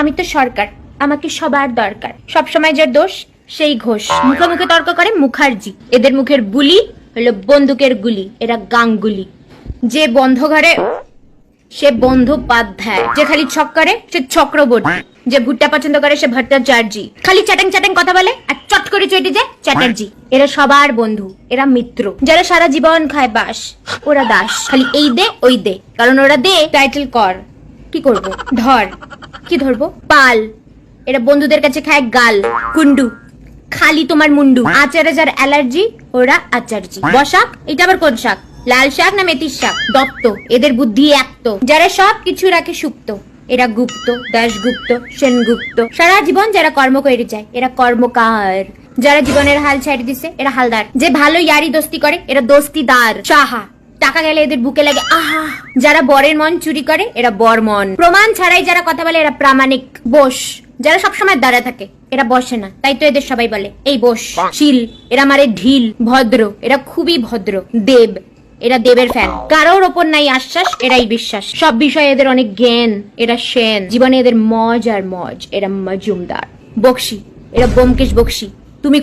আমি তো সরকার, আমাকে সবার দরকার। সব সময় যার দোষ, সেই ঘোষ। মুখে মুখে তর্ক করে মুখার্জি। এদের মুখের বুলি হলো বন্দুকের গুলি, এরা গাঙ্গুলি। যে বন্ধ ঘরে, সে বন্দ্যোপাধ্যায় যে খালি ছক করে, সে চক্রবর্তী যে ভুট্টা পছন্দ করে, সে ভট্টাচার্যি। খালি চ্যাটাং চ্যাটাং কথা বলে, আর চট করে চটে যায় চ্যাটার্জি। এরা সবার বন্ধু, এরা মিত্র। যারা সারা জীবন খায় বাস, ওরা দাস। খালি এই দে, ওই দে। কারণ ওরা দে, টাইটেল কর। কি করব? ধর। কি ধরবো? পাল। এরা বন্ধুদের কাছে খায় গাল। কুন্ডু খালি তোমার মুন্ডু। আচারে যার অ্যালার্জি ওরা আচার্জি। বসাক? এটা আবার কোন শাক? লাল শাক না মেথির শাক? দত্ত এদের বুদ্ধি এক তো যারা সব কিছু রাখে সুপ্ত। এরা গুপ্ত দাশগুপ্ত সেনগুপ্ত। সারা জীবন যারা কর্ম করে যায় এরা কর্মকার। যারা জীবনের হাল ছাড়ি দিছে এরা হালদার। যে ভালো ইয়ারি দোস্তি করে এরা দোস্তিদার সাহা। টাকা গেলে এদের বুকে লাগে আহা। যারা বরের মন চুরি করে এরা বর মন। প্রমাণ ছাড়াই যারা কথা বলে এরা প্রামাণিক বস। যারা সবসময় দাঁড়া থাকে এরা বসে না। তাই তো এদের সবাই বলে এই বস শিল এরা মারে ঢিল ভদ্র এরা খুবই ভদ্র দেব এরা দেবের ফ্যান কারোর ওপর নাই আশ্বাস এরাই বিশ্বাস। সব বিষয়ে এদের অনেক জ্ঞান এরা সেন। জীবনে এদের মজ আর মজ এরা মজুমদার। বকশি এরা বোমকেশ বকশি তুমি